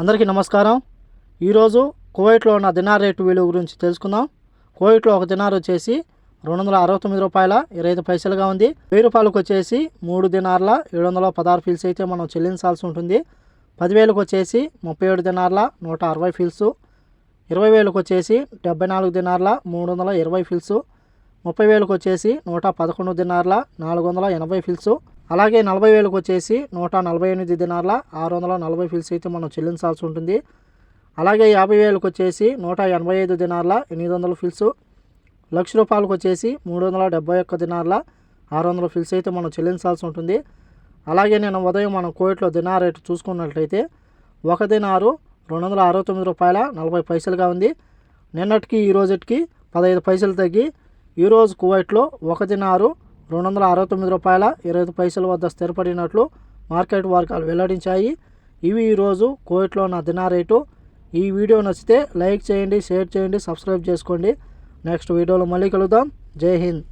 అందరికీ నమస్కారం. ఈరోజు కువైట్లో ఉన్న దినార్ రేటు విలువ గురించి తెలుసుకుందాం. కువైట్లో ఒక దినార్ వచ్చేసి రెండు వందల అరవై తొమ్మిది రూపాయల ఇరవై ఐదు పైసలుగా ఉంది. వెయ్యి రూపాయలకు వచ్చేసి మూడు దినార్ల ఏడు వందల పదహారు ఫీల్స్ అయితే మనం చెల్లించాల్సి ఉంటుంది. పదివేలకు వచ్చేసి ముప్పై ఏడు దినార్ల నూట అరవై ఫీల్స్ ఇరవై వేలకు వచ్చేసి డెబ్బై నాలుగు దినార్ల మూడు వందల ఇరవై ఫీల్స్ ముప్పై వేలకు వచ్చేసి నూట పదకొండు దినార్ల నాలుగు వందల ఎనభై ఫిల్స్ అలాగే నలభై వేలకు వచ్చేసి నూట నలభై ఎనిమిది దినార్ల ఆరు వందల నలభై ఫిల్స్ అయితే మనం చెల్లించాల్సి ఉంటుంది. అలాగే యాభై వేలకు వచ్చేసి నూట ఎనభై ఐదు దినార్ల ఎనిమిది వందల ఫీల్స్ లక్ష రూపాయలకు వచ్చేసి మూడు వందల డెబ్బై ఒక్క దినార్ల ఆరు వందల ఫిల్స్ అయితే మనం చెల్లించాల్సి ఉంటుంది. అలాగే నేను ఉదయం మనం కోవిట్లో దినార్ రేటు చూసుకున్నట్లయితే ఒక దినారు రెండు వందల అరవై తొమ్మిది రూపాయల నలభై పైసలుగా ఉంది. నిన్నటికి ఈ రోజుకి పదహైదు పైసలు తగ్గి ఈరోజు కువైట్లో ఒక దినారు రెండు వందల అరవై తొమ్మిది రూపాయల ఇరవై ఐదు పైసల వద్ద స్థిరపడినట్లు మార్కెట్ వర్గాలు వెల్లడించాయి. ఇవి ఈరోజు కోవిట్లో ఉన్న దినా రేటు. ఈ వీడియో నచ్చితే లైక్ చేయండి షేర్ చేయండి సబ్స్క్రైబ్ చేసుకోండి. నెక్స్ట్ వీడియోలో మళ్ళీ కలుద్దాం. జై హింద్.